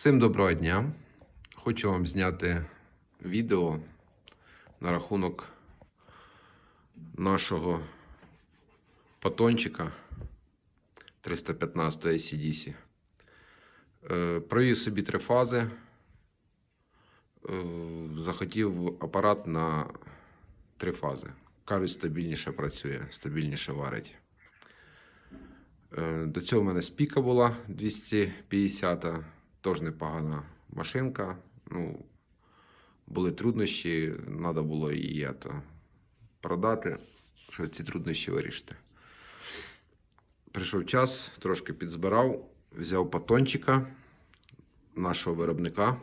Всім доброго дня. Хочу вам зняти відео на рахунок нашого патончика 315 ACDC. Е, Провів собі три фази. Е, Захотів апарат на три фази. Кажуть, стабільніше працює, стабільніше варить. Е, До цього в мене спіка була 250, теж непогана машинка. Ну, були труднощі, треба було її ето, продати, щоб ці труднощі вирішити. Прийшов час, трошки підзбирав, взяв патончика нашого виробника.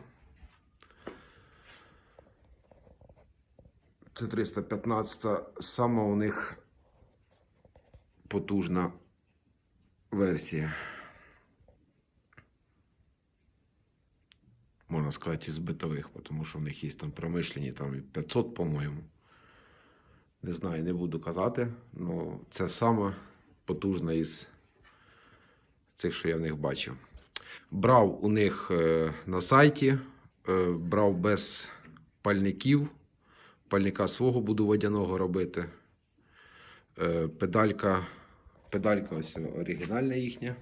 Це 315 сама у них потужна версія. Можна сказати, із битових, тому що в них є там промишлені, там 500, по-моєму. Не знаю, не буду казати, але це саме потужна із цих, що я в них бачив. Брав у них е, на сайті, е, брав без пальників. Пальника свого буду водяного робити. Е, педалька, педалька ось оригінальна їхня.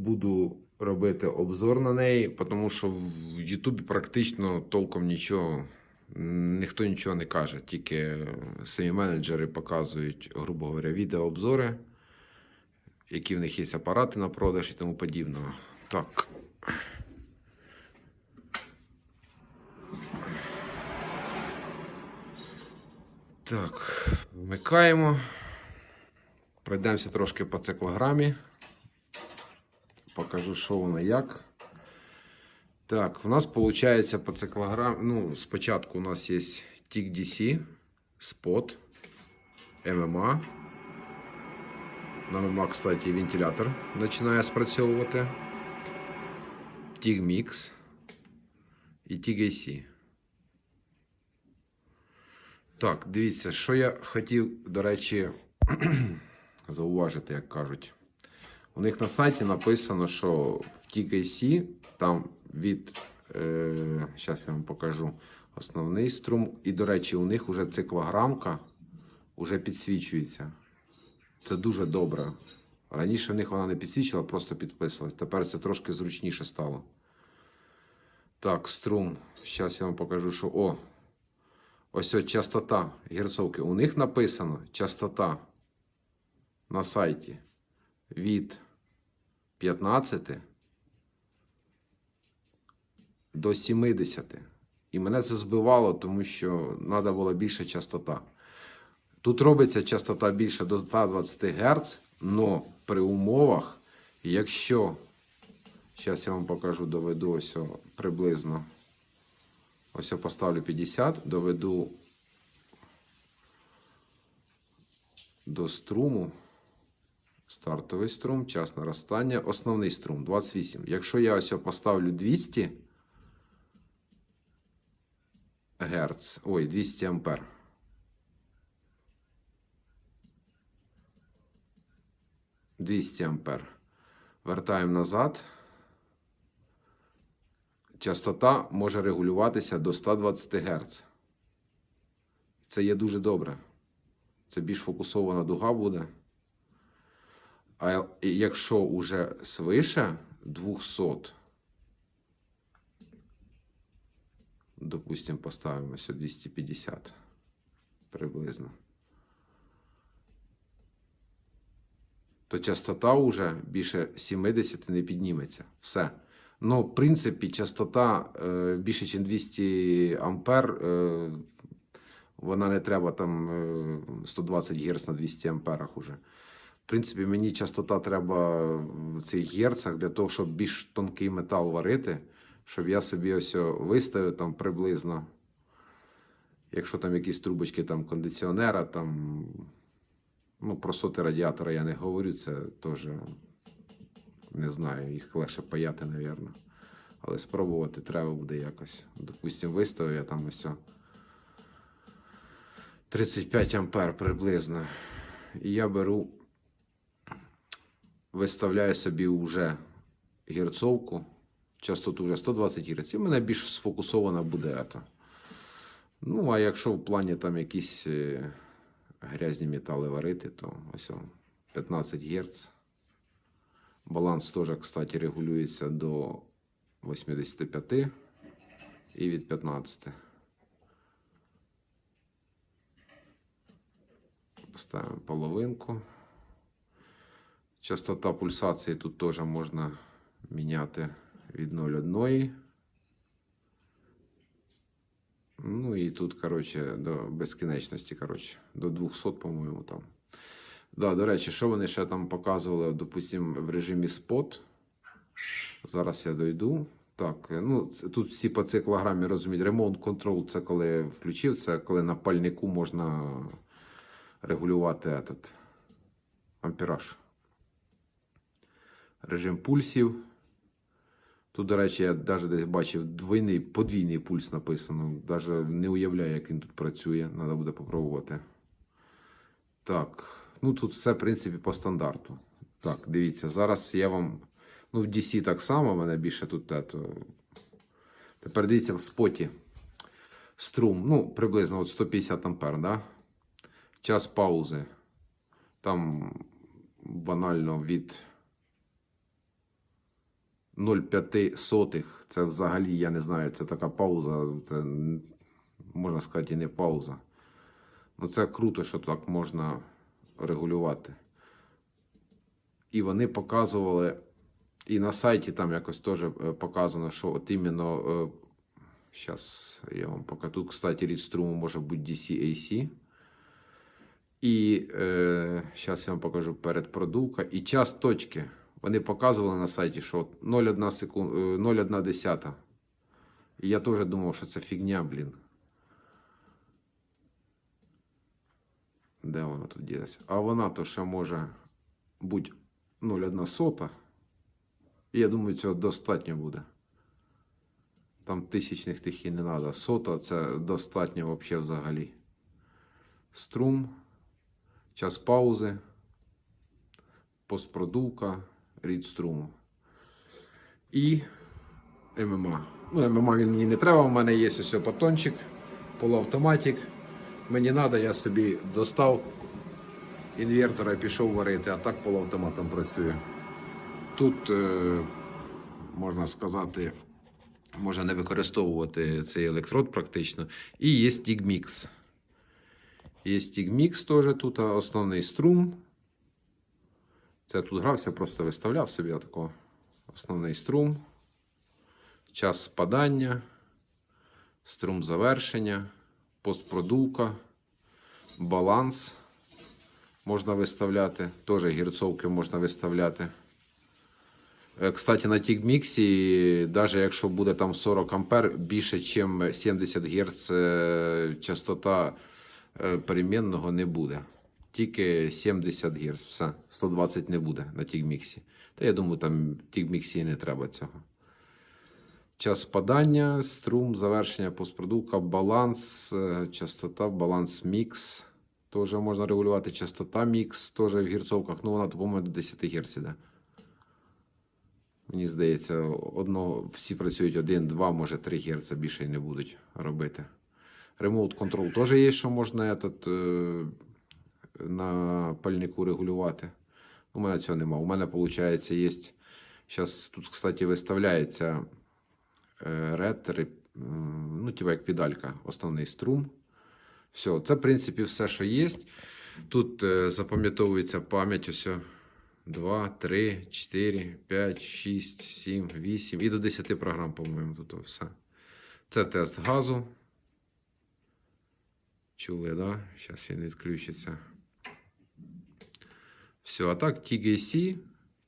Буду робити обзор на неї, тому що в Ютубі практично толком нічого, ніхто нічого не каже. Тільки самі менеджери показують, грубо говоря, відеообзори, які в них є апарати на продаж і тому подібного. Так. Так, вмикаємо. Пройдемося трошки по циклограмі. Покажу, що воно як. Так, у нас виходить по циклограмі. Ну, спочатку у нас є TIC DC, Spot, MMA. На MMA, кстати, вентилятор починає спрацьовувати. TIG Mix і TIG AC. Так, дивіться, що я хотів, до речі, зауважити, як кажуть. У них на сайті написано, що в TKC там від. Е, Зараз я вам покажу основний струм. І, до речі, у них вже циклограмка вже підсвічується. Це дуже добре. Раніше в них вона не підсвічила, просто підписувалась. Тепер це трошки зручніше стало. Так, струм. Зараз я вам покажу, що. О! Ось от частота герцовки. У них написано частота на сайті від 15 до 70. І мене це збивало, тому що треба була більша частота. Тут робиться частота більше до 120 Гц, але при умовах, якщо, зараз я вам покажу, доведу ось приблизно. Ось я поставлю 50, доведу до струму. Стартовий струм, час наростання, основний струм 28. Якщо я ось поставлю 200 Гц, ой, 200 ампер. Двісті ампер. Вертаємо назад. Частота може регулюватися до 120 Гц. Це є дуже добре. Це більш фокусована дуга буде. А якщо вже свише 200, допустимо, поставимо 250 приблизно, то частота вже більше 70 не підніметься. Все. Ну, в принципі, частота е, більше, ніж 200 ампер. Е, вона не треба там е, 120 Гц на 200 амперах уже. В принципі, мені частота треба в цих герцах для того, щоб більш тонкий метал варити, щоб я собі ось виставив там приблизно. Якщо там якісь трубочки там кондиціонера, там, ну, про соти радіатора я не говорю, це теж не знаю, їх легше паяти, напевно. Але спробувати треба буде якось. Допустимо, виставив я там ось. 35 ампер приблизно. І я беру виставляю собі вже герцовку, частоту вже 120 Гц, і мене більш сфокусована буде ета. Ну, а якщо в плані там якісь е, грязні метали варити, то ось 15 Гц. Баланс теж, кстати, регулюється до 85 і від 15. Поставимо половинку. Частота пульсації тут теж можна міняти від 0,1. Ну і тут, коротше, до безкінечності, коротше, до 200, по-моєму, там. Да, до речі, що вони ще там показували, допустимо, в режимі спот. Зараз я дойду. Так, ну тут всі по циклограмі розуміють. Ремонт контрол це коли включив, це коли на пальнику можна регулювати этот, ампераж. Режим пульсів. Тут, до речі, я навіть десь бачив двойний, подвійний пульс написано. Навіть не уявляю, як він тут працює. Треба буде попробувати. Так, ну тут все, в принципі, по стандарту. Так, дивіться, зараз я вам. Ну, в DC так само, в мене більше тут. те, то... Тепер дивіться в споті. Струм, ну, приблизно от 150 ампер, да? Час паузи. Там банально від 0,5. Це взагалі, я не знаю, це така пауза. Це, можна сказати, і не пауза. Ну, це круто, що так можна регулювати. І вони показували, і на сайті там якось теж е, показано, що от іменно. Зараз я вам покажу. Тут, кстати, рід струму може бути DC AC. І е, зараз я вам покажу передпродувка. І час точки. Вони показували на сайті, що 0,1 секунд, 0,1 десята. І я теж думав, що це фігня, блін. Де вона тут ділася? А вона то ще може бути 0,1 сота. І я думаю, цього достатньо буде. Там тисячних тих і не треба. Сота це достатньо взагалі взагалі. Струм, час паузи, постпродувка, рід. І ММА. Ну, ММА він мені не треба, у мене є ось батончик, полуавтоматик. Мені треба, я собі достав інвертора і пішов варити, а так полуавтоматом працює. Тут, е, можна сказати, можна не використовувати цей електрод практично. І є стігмікс. Є стігмікс теж тут, основний струм. Це тут грався, просто виставляв собі отако. Основний струм, час спадання, струм завершення, постпродувка, баланс можна виставляти. Теж гірцовки можна виставляти. Е, Кстати, на Тігміксі, навіть якщо буде там 40 ампер, більше, ніж 70 Гц частота е, перемінного не буде. Тільки 70 Гц, все, 120 не буде на Тігміксі. Та я думаю, там Тігміксі не треба цього. Час спадання, струм, завершення постпродувка, баланс, е, частота, баланс мікс. Теж можна регулювати частота мікс, теж в гірцовках. Ну, вона, по-моєму, до 10 Гц іде. Мені здається, одного, всі працюють 1, 2, може 3 Гц більше не будуть робити. Remote Control теж є, що можна е, на пальнику регулювати. У мене цього нема. У мене, виходить, є. Зараз тут, кстати, виставляється е, ретер, ну, типа як педалька, основний струм. Все, це, в принципі, все, що є. Тут е, запам'ятовується пам'ять ось. 2, 3, 4, 5, 6, 7, 8 і до 10 програм, по-моєму, тут все. Це тест газу. Чули, да? Зараз він відключиться. Все, а так TGC,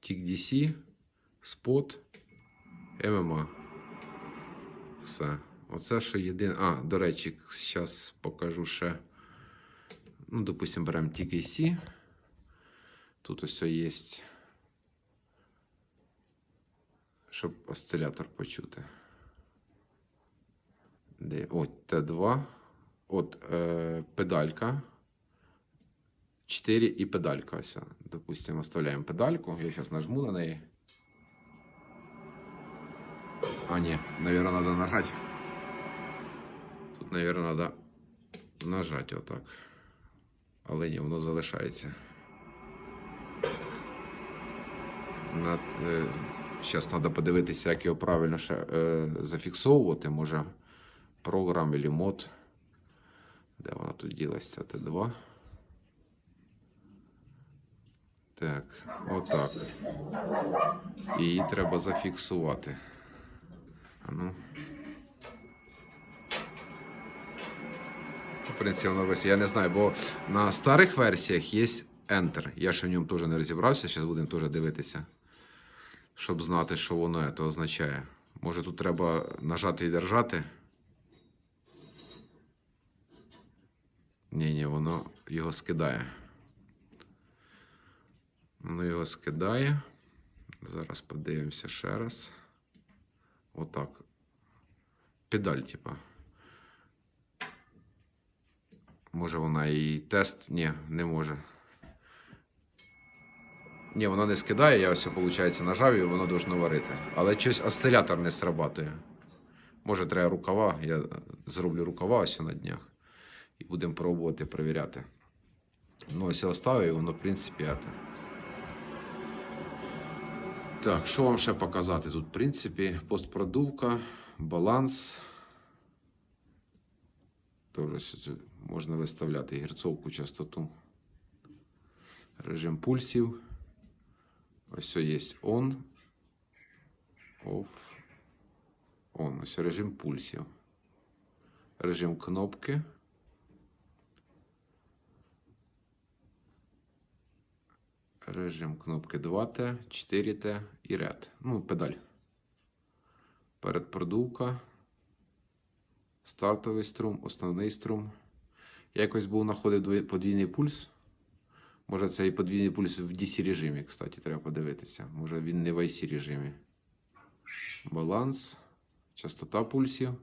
TGDC, Spot, MMA. Все. Оце що єдине. А, до речі, зараз покажу ще. Ну, допустимо, беремо TGC. Тут ось є, щоб осцилятор почути. Де? От Т2. От е, педалька. 4 і педалька. Ось, допустимо, оставляємо педальку. Я зараз нажму на неї. А, ні, наверное, надо нажать. Тут, наверное, надо нажать отак. Але ні, воно залишається. Над, е, зараз треба подивитися, як його правильно ще, е, зафіксовувати. Може, програм або мод. Де вона тут ділася? Т2. Так, отак. Її треба зафіксувати. А ну. В принципі, воно весь. Я не знаю, бо на старих версіях є Enter. Я ще в ньому теж не розібрався, зараз будемо теж дивитися, щоб знати, що воно це означає. Може тут треба нажати і держати. Ні, ні, воно його скидає. Воно його скидає. Зараз подивимося ще раз. Отак. Педаль, типа. Може вона і тест? Ні, не може. Ні, вона не скидає, я ось, виходить, нажав і воно должно варити. Але щось осцилятор не срабатує. Може, треба рукава. Я зроблю рукава ось на днях. І будемо пробувати перевіряти. Ну, ось я оставив, і воно, в принципі, це. Так, що вам ще показати тут? В принципі, постпродувка, баланс. Сюди можна виставляти герцовку частоту. Режим пульсів. Ось все є on, off, on. Ось режим пульсів. Режим кнопки. Режим кнопки 2Т, 4Т і ряд. Ну, педаль. Передпродувка. Стартовий струм, основний струм. Я якось був знаходив дві- подвійний пульс. Може, це і подвійний пульс в DC режимі, кстати, треба подивитися. Може він не в IC режимі. Баланс, частота пульсів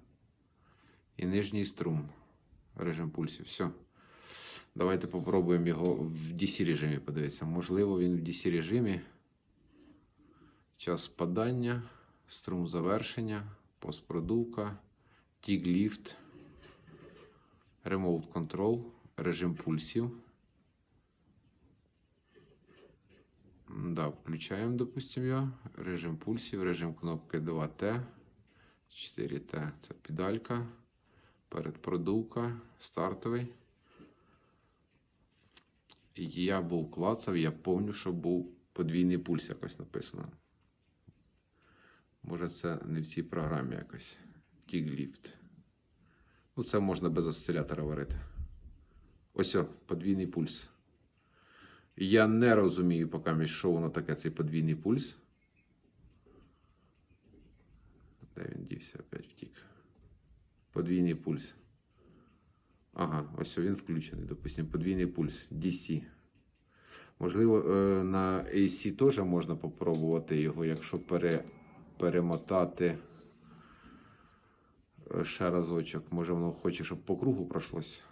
і нижній струм. Режим пульсів. Все. Давайте попробуємо його в DC режимі подивитися. Можливо, він в DC режимі. Час спадання, струм завершення, постпродувка, тік ліфт, ремоут контрол, режим пульсів. Да, включаємо, допустим, його. Режим пульсів, режим кнопки 2Т, 4Т це педалька, передпродувка, стартовий. Я був клацав, я пам'ятаю, що був подвійний пульс якось написано. Може, це не в цій програмі якось. Кігліфт. Ну, це можна без осцилятора варити. Ось о, подвійний пульс. Я не розумію поки, що воно таке, цей подвійний пульс. Де він дівся, опять втік. Подвійний пульс. Ага, ось він включений. Допустим, подвійний пульс DC. Можливо, е, на AC теж можна попробувати його, якщо пере, перемотати е, ще разочок. Може воно хоче, щоб по кругу пройшлось.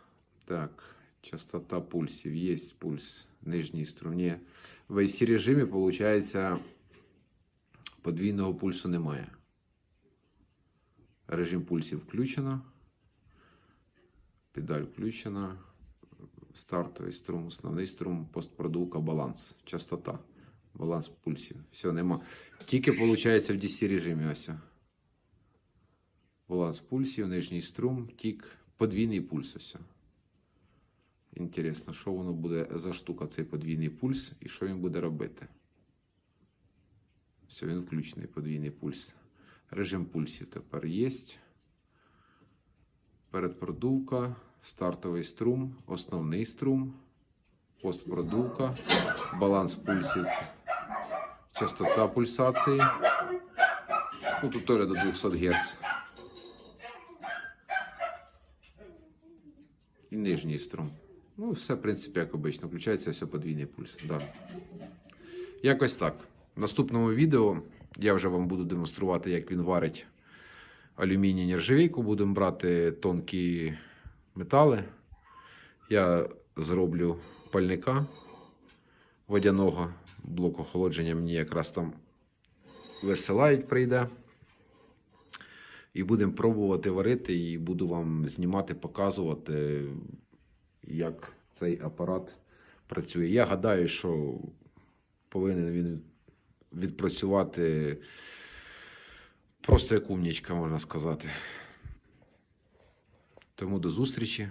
Так, частота пульсів. Є пульс нижній струні. В AC режимі, виходить, подвійного пульсу немає. Режим пульсів включено. Педаль включена. Стартовий струм, основний струм, постпродувка, баланс, частота, баланс пульсів. Все, нема. Тільки виходить в DC режимі. Ось. Баланс пульсів, нижній струм, тік, подвійний пульс. Ось. Інтересно, що воно буде за штука, цей подвійний пульс, і що він буде робити. Все, він включений подвійний пульс. Режим пульсів тепер є. Передпродувка, стартовий струм, основний струм, постпродувка, баланс пульсів, частота пульсації. Ну, тут теж до 200 Гц. І нижній струм. Ну, все, в принципі, як обично. Включається все подвійний пульс. Да. Якось так. В наступному відео я вже вам буду демонструвати, як він варить алюміній нержавійку. Будемо брати тонкі метали. Я зроблю пальника водяного. Блок охолодження мені якраз там висилають, прийде. І будемо пробувати варити, і буду вам знімати, показувати, як цей апарат працює. Я гадаю, що повинен він відпрацювати просто як умнічка, можна сказати. Тому до зустрічі.